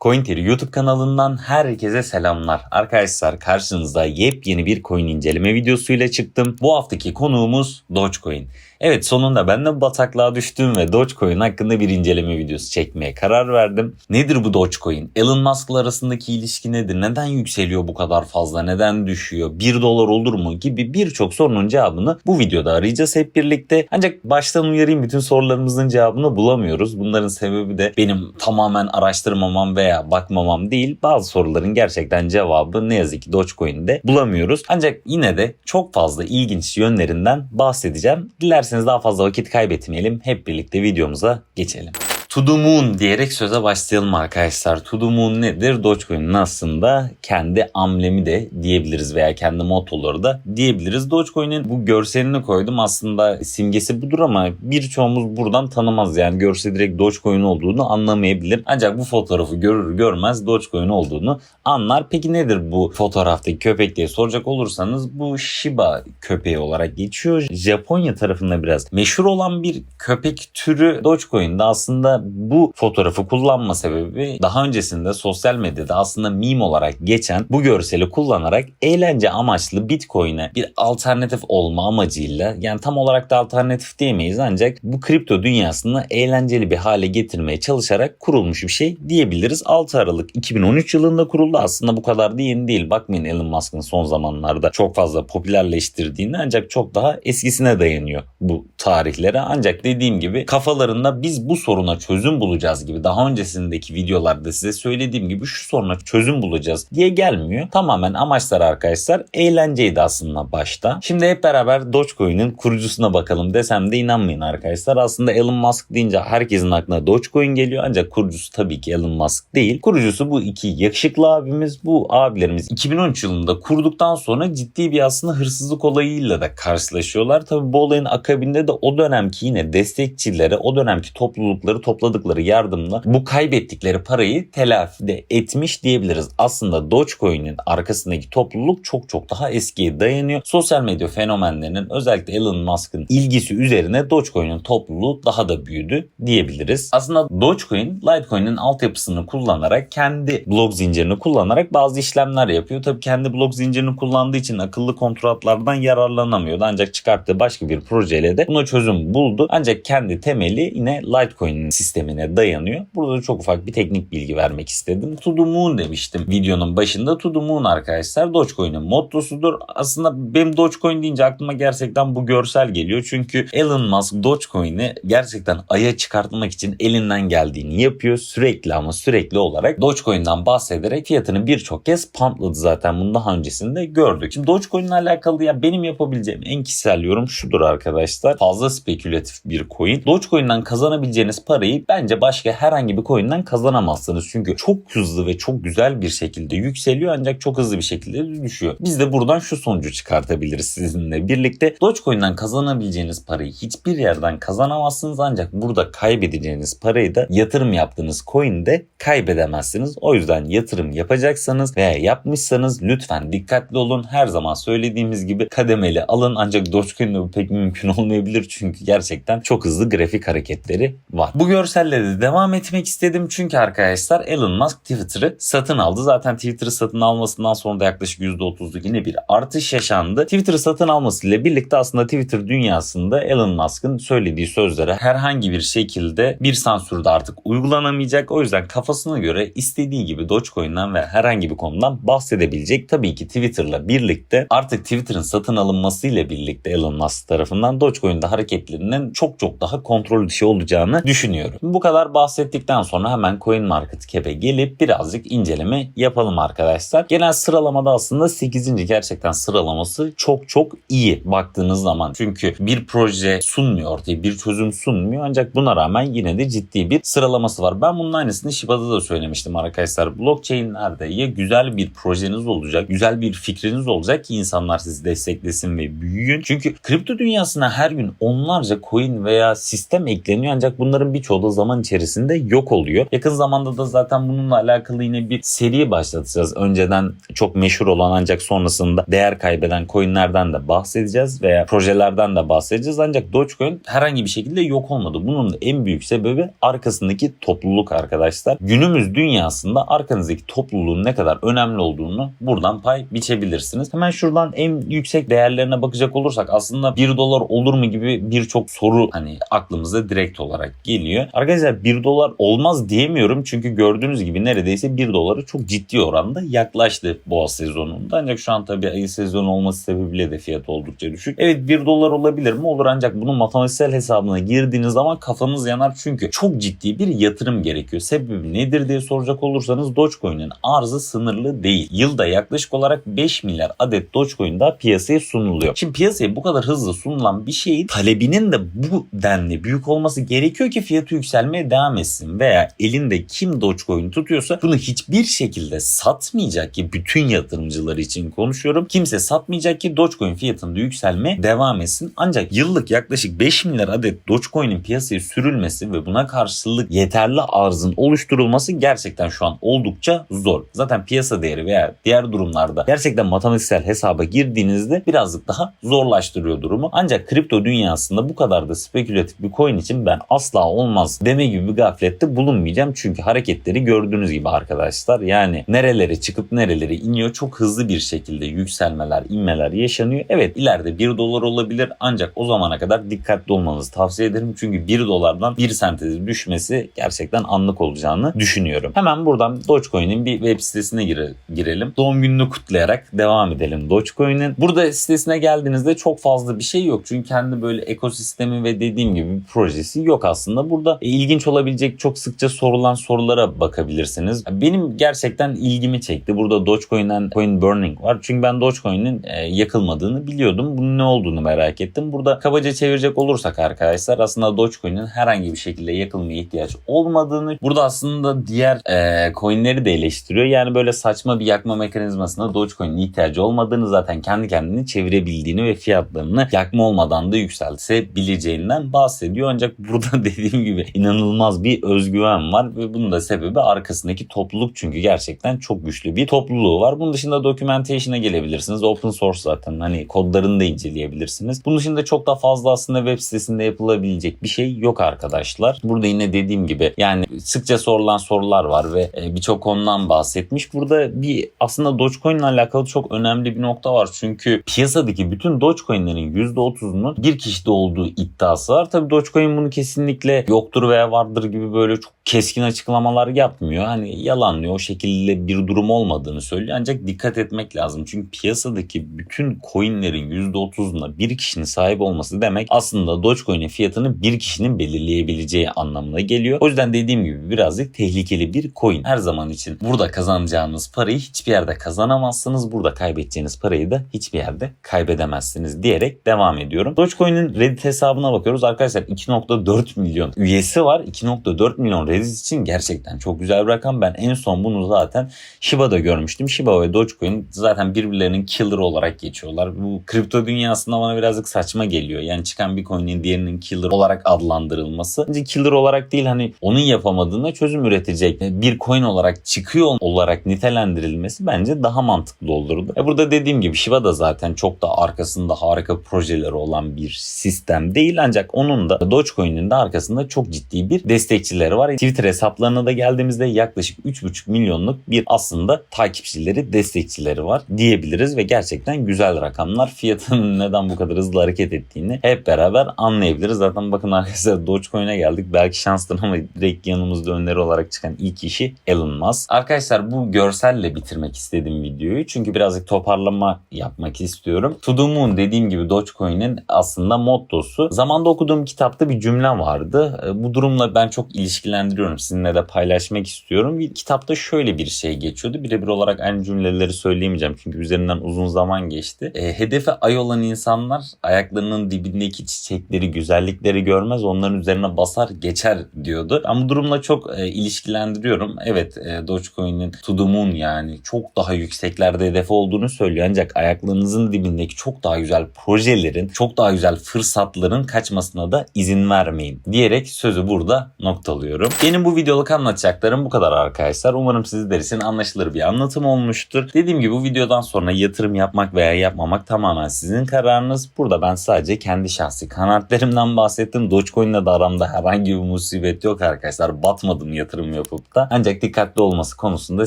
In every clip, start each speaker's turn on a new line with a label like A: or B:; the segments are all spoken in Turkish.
A: CoinTeri YouTube kanalından herkese selamlar. Arkadaşlar karşınızda yepyeni bir coin inceleme videosuyla çıktım. Bu haftaki konuğumuz Dogecoin. Evet sonunda ben de bataklığa düştüm ve Dogecoin hakkında bir inceleme videosu çekmeye karar verdim. Nedir bu Dogecoin? Elon Musk'la arasındaki ilişki nedir? Neden yükseliyor bu kadar fazla? Neden düşüyor? 1 dolar olur mu? Gibi birçok sorunun cevabını bu videoda arayacağız hep birlikte. Ancak baştan uyarayım bütün sorularımızın cevabını bulamıyoruz. Bunların sebebi de benim tamamen araştırmamam veya bakmamam değil. Bazı soruların gerçekten cevabı ne yazık ki Dogecoin'de bulamıyoruz. Ancak yine de çok fazla ilginç yönlerinden bahsedeceğim. Dilerseniz daha fazla vakit kaybetmeyelim. Hep birlikte videomuza geçelim. To the Moon diyerek söze başlayalım arkadaşlar. To the Moon nedir? Dogecoin'in aslında kendi amblemi de diyebiliriz veya kendi motoları da diyebiliriz. Dogecoin'in bu görselini koydum. Aslında simgesi budur ama birçoğumuz buradan tanımaz. Yani görse direkt Dogecoin olduğunu anlamayabilir. Ancak bu fotoğrafı görür görmez Dogecoin olduğunu anlar. Peki nedir bu fotoğraftaki köpek diye soracak olursanız bu Shiba köpeği olarak geçiyor. Japonya tarafında biraz meşhur olan bir köpek türü Dogecoin'de aslında bu fotoğrafı kullanma sebebi daha öncesinde sosyal medyada aslında meme olarak geçen bu görseli kullanarak eğlence amaçlı Bitcoin'e bir alternatif olma amacıyla yani tam olarak da alternatif diyemeyiz ancak bu kripto dünyasını eğlenceli bir hale getirmeye çalışarak kurulmuş bir şey diyebiliriz. 6 Aralık 2013 yılında kuruldu. Aslında bu kadar da yeni değil. Bakmayın Elon Musk'ın son zamanlarda çok fazla popülerleştirdiğini ancak çok daha eskisine dayanıyor bu tarihlere. Ancak dediğim gibi kafalarında biz bu soruna çözüm bulacağız gibi daha öncesindeki videolarda size söylediğim gibi şu soruna çözüm bulacağız diye gelmiyor. Tamamen amaçlar arkadaşlar eğlenceydi aslında başta. Şimdi hep beraber Dogecoin'in kurucusuna bakalım desem de inanmayın arkadaşlar. Aslında Elon Musk deyince herkesin aklına Dogecoin geliyor ancak kurucusu tabii ki Elon Musk değil. Kurucusu bu iki yakışıklı abimiz. Bu abilerimiz 2013 yılında kurduktan sonra ciddi bir aslında hırsızlık olayıyla da karşılaşıyorlar. Tabii bu olayın akabinde de o dönemki yine destekçilere, o dönemki toplulukları topladıkları yardımla bu kaybettikleri parayı telafi de etmiş diyebiliriz. Aslında Dogecoin'in arkasındaki topluluk çok çok daha eskiye dayanıyor. Sosyal medya fenomenlerinin özellikle Elon Musk'ın ilgisi üzerine Dogecoin'in topluluğu daha da büyüdü diyebiliriz. Aslında Dogecoin Litecoin'in altyapısını kullanarak kendi blok zincirini kullanarak bazı işlemler yapıyor. Tabii kendi blok zincirini kullandığı için akıllı kontratlardan yararlanamıyordu. Ancak çıkarttığı başka bir projeyle de buna çözüm buldu. Ancak kendi temeli yine Litecoin'in sistemine dayanıyor. Burada da çok ufak bir teknik bilgi vermek istedim. To the Moon demiştim videonun başında. To the Moon arkadaşlar Dogecoin'in mottosudur. Aslında benim Dogecoin deyince aklıma gerçekten bu görsel geliyor. Çünkü Elon Musk Dogecoin'i gerçekten aya çıkartmak için elinden geldiğini yapıyor. Sürekli ama sürekli olarak Dogecoin'den bahsederek fiyatını birçok kez pumpladı zaten. Bunu daha öncesinde gördük. Şimdi Dogecoin ile alakalı ya benim yapabileceğim en kişisel yorum şudur arkadaşlar. Fazla spekülatif bir coin. Dogecoin'den kazanabileceğiniz parayı bence başka herhangi bir coin'den kazanamazsınız. Çünkü çok hızlı ve çok güzel bir şekilde yükseliyor ancak çok hızlı bir şekilde de düşüyor. Biz de buradan şu sonucu çıkartabiliriz sizinle birlikte. Dogecoin'den kazanabileceğiniz parayı hiçbir yerden kazanamazsınız ancak burada kaybedeceğiniz parayı da yatırım yaptığınız coin'de kaybedemezsiniz. O yüzden yatırım yapacaksanız veya yapmışsanız lütfen dikkatli olun. Her zaman söylediğimiz gibi kademeli alın ancak Dogecoin'de bu pek mümkün olmayabilir çünkü gerçekten çok hızlı grafik hareketleri var. Bu görselle de devam etmek istedim çünkü arkadaşlar Elon Musk Twitter'ı satın aldı. Zaten Twitter'ı satın almasından sonra da yaklaşık %30'luk yine bir artış yaşandı. Twitter'ı satın almasıyla birlikte aslında Twitter dünyasında Elon Musk'ın söylediği sözlere herhangi bir şekilde bir sansür de artık uygulanamayacak. O yüzden kafasına göre istediği gibi Dogecoin'den ve herhangi bir konudan bahsedebilecek. Tabii ki Twitter'la birlikte artık Twitter'ın satın alınmasıyla birlikte Elon Musk tarafından Dogecoin'de hareketlerinin çok çok daha kontrol dışı olacağını düşünüyorum. Bu kadar bahsettikten sonra hemen CoinMarketCap'e gelip birazcık inceleme yapalım arkadaşlar. Genel sıralamada aslında 8. gerçekten sıralaması çok çok iyi baktığınız zaman. Çünkü bir proje sunmuyor ortaya bir çözüm sunmuyor ancak buna rağmen yine de ciddi bir sıralaması var. Ben bunun aynısını Shiba'da da söylemiştim arkadaşlar. Blockchain'lerde ya güzel bir projeniz olacak, güzel bir fikriniz olacak ki insanlar sizi desteklesin ve büyüyün. Çünkü kripto dünyasına her gün onlarca coin veya sistem ekleniyor ancak bunların birçoğu da hesabı zaman içerisinde yok oluyor. Yakın zamanda da zaten bununla alakalı yine bir seri başlatacağız. Önceden çok meşhur olan ancak sonrasında değer kaybeden coinlerden de bahsedeceğiz veya projelerden de bahsedeceğiz. Ancak Dogecoin herhangi bir şekilde yok olmadı. Bunun en büyük sebebi arkasındaki topluluk arkadaşlar. Günümüz dünyasında arkanızdaki topluluğun ne kadar önemli olduğunu buradan pay biçebilirsiniz. Hemen şuradan en yüksek değerlerine bakacak olursak aslında 1 dolar olur mu gibi birçok soru hani aklımıza direkt olarak geliyor. Arkadaşlar 1 dolar olmaz diyemiyorum çünkü gördüğünüz gibi neredeyse 1 doları çok ciddi oranda yaklaştı boğa sezonunda. Ancak şu an tabii ayı sezonu olması sebebiyle de fiyat oldukça düşük. Evet 1 dolar olabilir mi? Olur ancak bunun matematiksel hesabına girdiğiniz zaman kafanız yanar çünkü çok ciddi bir yatırım gerekiyor. Sebebi nedir diye soracak olursanız Dogecoin'in arzı sınırlı değil. Yılda yaklaşık olarak 5 milyar adet Dogecoin daha piyasaya sunuluyor. Şimdi piyasaya bu kadar hızlı sunulan bir şeyin talebinin de bu denli büyük olması gerekiyor ki fiyatı yükselmeye devam etsin. Veya elinde kim Dogecoin tutuyorsa bunu hiçbir şekilde satmayacak ki bütün yatırımcılar için konuşuyorum. Kimse satmayacak ki Dogecoin fiyatında yükselmeye devam etsin. Ancak yıllık yaklaşık 5 milyar adet Dogecoin'in piyasaya sürülmesi ve buna karşılık yeterli arzın oluşturulması gerçekten şu an oldukça zor. Zaten piyasa değeri veya diğer durumlarda gerçekten matematiksel hesaba girdiğinizde birazcık daha zorlaştırıyor durumu. Ancak kripto dünyasında bu kadar da spekülatif bir coin için ben asla olmaz deme gibi bir gaflette bulunmayacağım. Çünkü hareketleri gördüğünüz gibi arkadaşlar yani nerelere çıkıp nerelere iniyor çok hızlı bir şekilde yükselmeler, inmeler yaşanıyor. Evet ileride 1 dolar olabilir ancak o zamana kadar dikkatli olmanızı tavsiye ederim. Çünkü 1 dolardan 1 sentezi düşmesi gerçekten anlık olacağını düşünüyorum. Hemen buradan Dogecoin'in bir web sitesine gire- girelim. Doğum gününü kutlayarak devam edelim Dogecoin'in. Burada sitesine geldiğinizde çok fazla bir şey yok. Çünkü kendi böyle ekosistemi ve dediğim gibi bir projesi yok aslında. Burada ilginç olabilecek çok sıkça sorulan sorulara bakabilirsiniz. Benim gerçekten ilgimi çekti. Burada Dogecoin'den coin burning var. Çünkü ben Dogecoin'in e, yakılmadığını biliyordum. Bunun ne olduğunu merak ettim. Burada kabaca çevirecek olursak arkadaşlar aslında Dogecoin'in herhangi bir şekilde yakılmaya ihtiyaç olmadığını burada aslında diğer e, coinleri de eleştiriyor. Yani böyle saçma bir yakma mekanizmasına Dogecoin'in ihtiyacı olmadığını zaten kendi kendini çevirebildiğini ve fiyatlarını yakma olmadan da yükseltebileceğinden bahsediyor. Ancak burada dediğim gibi inanılmaz bir özgüven var ve bunun da sebebi arkasındaki topluluk çünkü gerçekten çok güçlü bir topluluğu var. Bunun dışında documentation'a gelebilirsiniz. Open source zaten hani kodlarını da inceleyebilirsiniz. Bunun dışında çok da fazla aslında web sitesinde yapılabilecek bir şey yok arkadaşlar. Burada yine dediğim gibi yani sıkça sorulan sorular var ve e, birçok konudan bahsetmiş. Burada bir aslında Dogecoin ile alakalı çok önemli bir nokta var. Çünkü piyasadaki bütün Dogecoin'lerin %30'unun bir kişide olduğu iddiası var. Tabii Dogecoin bunu kesinlikle yoktur veya vardır gibi böyle çok keskin açıklamalar yapmıyor. Hani yalanlıyor o şekilde bir durum olmadığını söylüyor. Ancak dikkat etmek lazım. Çünkü piyasadaki bütün coinlerin %30'una bir kişinin sahip olması demek aslında Dogecoin'in fiyatını bir kişinin belirleyebileceği anlamına geliyor. O yüzden dediğim gibi birazcık tehlikeli bir coin. Her zaman için burada kazanacağınız parayı hiçbir yerde kazanamazsınız. Burada kaybedeceğiniz parayı da hiçbir yerde kaybedemezsiniz diyerek devam ediyorum. Dogecoin'in Reddit hesabına bakıyoruz. Arkadaşlar 2.4 milyon üyesi var. 2.4 milyon Reddit için gerçekten çok güzel bir rakam. Ben en son bunu zaten Shiba'da görmüştüm. Shiba ve Dogecoin zaten birbirlerinin killer olarak geçiyorlar. Bu kripto dünyasında bana birazcık saçma geliyor. Yani çıkan bir coin'in diğerinin killer olarak adlandırılması. Bence killer olarak değil hani onun yapamadığına çözüm üretecek bir coin olarak çıkıyor olarak nitelendirilmesi bence daha mantıklı olurdu. E burada dediğim gibi Shiba da zaten çok da arkasında harika projeleri olan bir sistem değil ancak onun da Dogecoin'in de arkasında çok ciddi bir destekçileri var. Twitter hesaplarına da geldiğimizde yaklaşık 3,5 milyonluk bir aslında takipçileri, destekçileri var diyebiliriz ve gerçekten güzel rakamlar. Fiyatın neden bu kadar hızlı hareket ettiğini hep beraber anlayabiliriz. Zaten bakın arkadaşlar Dogecoin'e geldik. Belki şanslı ama direkt yanımızda öneri olarak çıkan ilk kişi Elon Musk. Arkadaşlar bu görselle bitirmek istedim videoyu. Çünkü birazcık toparlama yapmak istiyorum. To the Moon dediğim gibi Dogecoin'in aslında mottosu. Zamanda okuduğum kitapta bir cümle vardı. Bu durumla ben çok ilişkilendiriyorum. Sizinle de paylaşmak istiyorum. Bir kitapta şöyle bir şey geçiyordu. Birebir olarak aynı cümleleri söyleyemeyeceğim. Çünkü üzerinden uzun zaman geçti. E, hedefe ay olan insanlar ayaklarının dibindeki çiçekleri, güzellikleri görmez. Onların üzerine basar geçer diyordu. Ben bu durumla çok e, ilişkilendiriyorum. Evet e, Dogecoin'in to the moon yani çok daha yükseklerde hedefi olduğunu söylüyor. Ancak ayaklarınızın dibindeki çok daha güzel projelerin, çok daha güzel fırsatların kaçmasına da izin vermeyin diyerek söz sözü burada noktalıyorum. Benim bu videoluk anlatacaklarım bu kadar arkadaşlar. Umarım sizler için anlaşılır bir anlatım olmuştur. Dediğim gibi bu videodan sonra yatırım yapmak veya yapmamak tamamen sizin kararınız. Burada ben sadece kendi şahsi kanaatlerimden bahsettim. Dogecoin'le de aramda herhangi bir musibet yok arkadaşlar. Batmadım yatırım yapıp da. Ancak dikkatli olması konusunda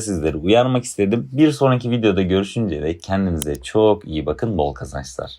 A: sizleri uyarmak istedim. Bir sonraki videoda görüşünce de kendinize çok iyi bakın. Bol kazançlar.